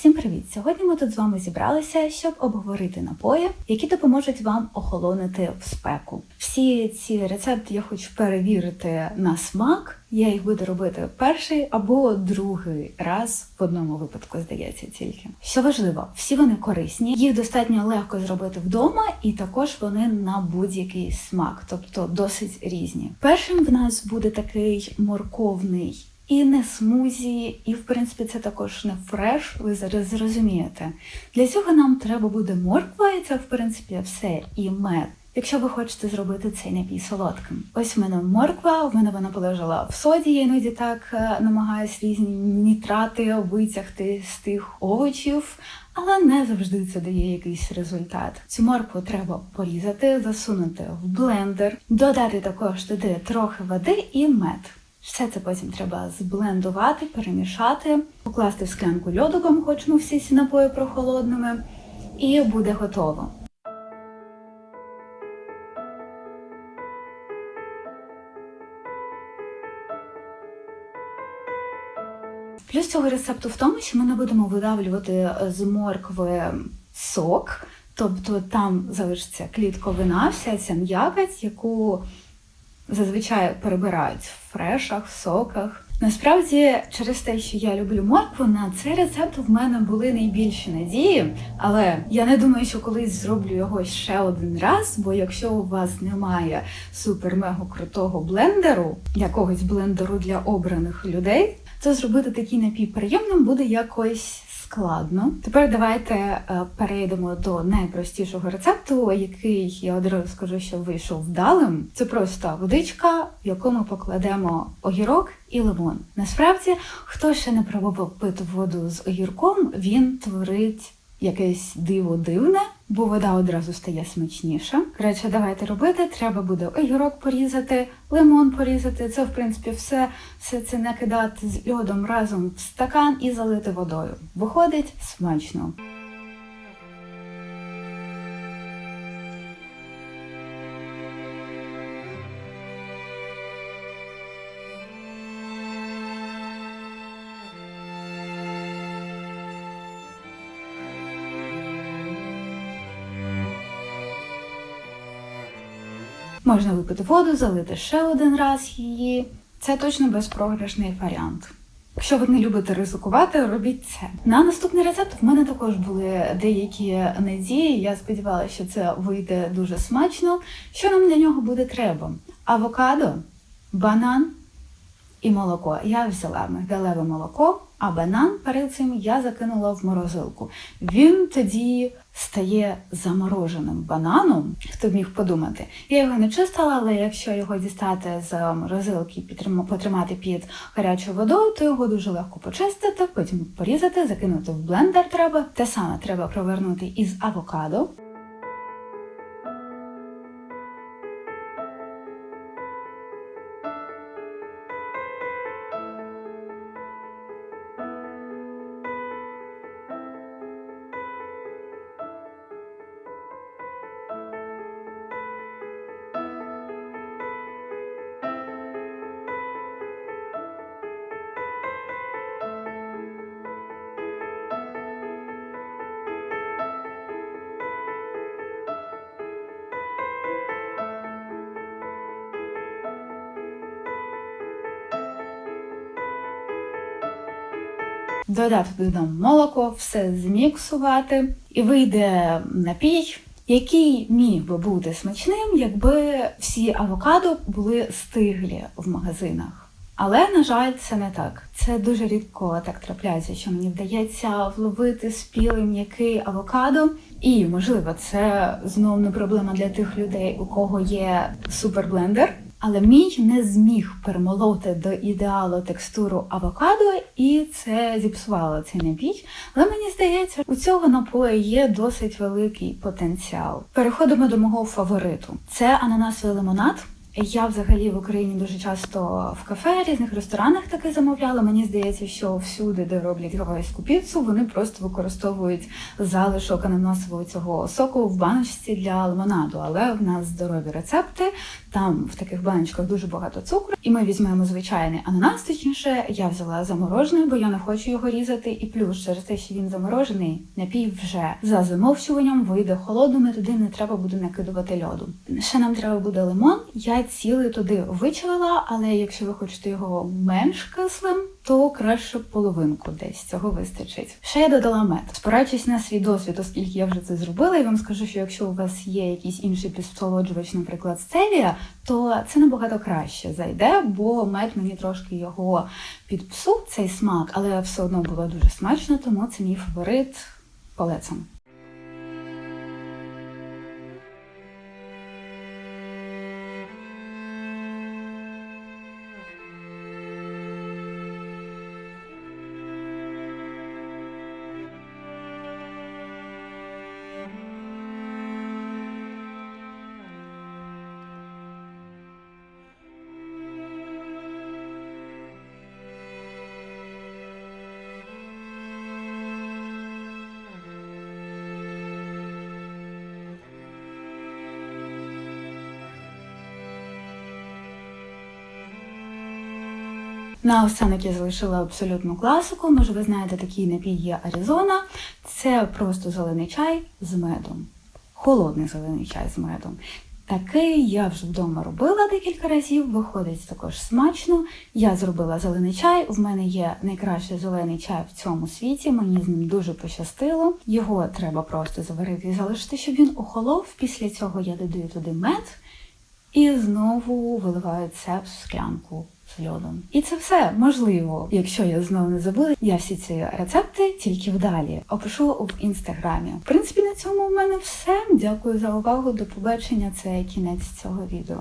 Всім привіт! Сьогодні ми тут з вами зібралися, щоб обговорити напої, які допоможуть вам охолонити в спеку. Всі ці рецепти я хочу перевірити на смак. Я їх буду робити перший або другий раз в одному випадку, здається, тільки. Що важливо, всі вони корисні, їх достатньо легко зробити вдома, і також вони на будь-який смак, тобто досить різні. Першим в нас буде такий морковний і не смузі, і в принципі це також не фреш. Ви зараз зрозумієте. Для цього нам треба буде морква, і це в принципі все і мед. Якщо ви хочете зробити цей напій солодким, ось в мене морква, в мене вона полежала в соді. Я іноді так е, намагаюся різні нітрати витягти з тих овочів, але не завжди це дає якийсь результат. Цю моркву треба порізати, засунути в блендер, додати також туди трохи води і мед. Все це потім треба зблендувати, перемішати, покласти в склянку льоду, кому хочемо всі ці напої прохолодними, і буде готово. Плюс цього рецепту в тому, що ми не будемо видавлювати з моркви сок, тобто там залишиться клітковина, вся ця м'якоть, яку зазвичай перебирають в фрешах, в соках. Насправді, через те, що я люблю моркву, на цей рецепт в мене були найбільші надії, але я не думаю, що колись зроблю його ще один раз. Бо якщо у вас немає супер-мега крутого блендеру, якогось блендеру для обраних людей, то зробити такий напій приємним буде якось складно. Тепер давайте е, перейдемо до найпростішого рецепту, який я одразу скажу, що вийшов вдалим. Це просто водичка, в яку ми покладемо огірок і лимон. Насправді, хто ще не пробував пити воду з огірком, він творить якесь диво дивне, бо вода одразу стає смачніша. Коротше, давайте робити. Треба буде огірок порізати, лимон порізати. Це, в принципі, все, все це накидати з льодом разом в стакан і залити водою. Виходить смачно. Можна випити воду, залити ще один раз її. Це точно безпрограшний варіант. Якщо ви не любите ризикувати, робіть це. На наступний рецепт в мене також були деякі надії. Я сподівалася, що це вийде дуже смачно. Що нам для нього буде треба? Авокадо, банан і молоко. Я взяла мигдалеве молоко, а банан перед цим я закинула в морозилку. Він тоді стає замороженим бананом, хто б міг подумати. Я його не чистила, але якщо його дістати з морозилки і потримати під гарячою водою, то його дуже легко почистити, потім порізати, закинути в блендер треба. Те саме треба провернути із авокадо. Додати туди молоко, все зміксувати, і вийде напій, який міг би бути смачним, якби всі авокадо були стиглі в магазинах. Але, на жаль, це не так. Це дуже рідко так трапляється, що мені вдається вловити спілий м'який авокадо. І, можливо, це знову не проблема для тих людей, у кого є суперблендер. Але мій не зміг перемолоти до ідеалу текстуру авокадо, і це зіпсувало цей напій. Але мені здається, у цього напою є досить великий потенціал. Переходимо до мого фавориту: це ананасовий лимонад. Я взагалі в Україні дуже часто в кафе, різних ресторанах таке замовляла. Мені здається, що всюди, де роблять гавайську піцу, вони просто використовують залишок ананасового цього соку в баночці для лимонаду. Але в нас здорові рецепти. Там в таких баночках дуже багато цукру, і ми візьмемо звичайний ананас. Точніше, я взяла заморожений, бо я не хочу його різати. І плюс через те, що він заморожений, напій вже за замовчуванням вийде холодним, і туди не треба буде накидувати льоду. Ще нам треба буде лимон. Я цілий туди вичавила, але якщо ви хочете його менш кислим, то краще половинку десь цього вистачить. Ще я додала мед. Спираючись на свій досвід, оскільки я вже це зробила, і вам скажу, що якщо у вас є якийсь інший підсолоджувач, наприклад, стевія, то це набагато краще зайде, бо мед мені трошки його підпсув цей смак, але все одно було дуже смачно, тому це мій фаворит палецом. На останок я залишила абсолютну класику. Може, ви знаєте, такий напій є Аризона. Це просто зелений чай з медом. Холодний зелений чай з медом. Такий я вже вдома робила декілька разів, виходить також смачно. Я зробила зелений чай. У мене є найкращий зелений чай в цьому світі. Мені з ним дуже пощастило. Його треба просто заварити і залишити, щоб він охолов. Після цього я додаю туди мед і знову виливають це в склянку з льодом. І це все можливо, якщо я знову не забула. Я всі ці рецепти тільки вдалі опишу в інстаграмі. В принципі, на цьому в мене все. Дякую за увагу. До побачення. Це кінець цього відео.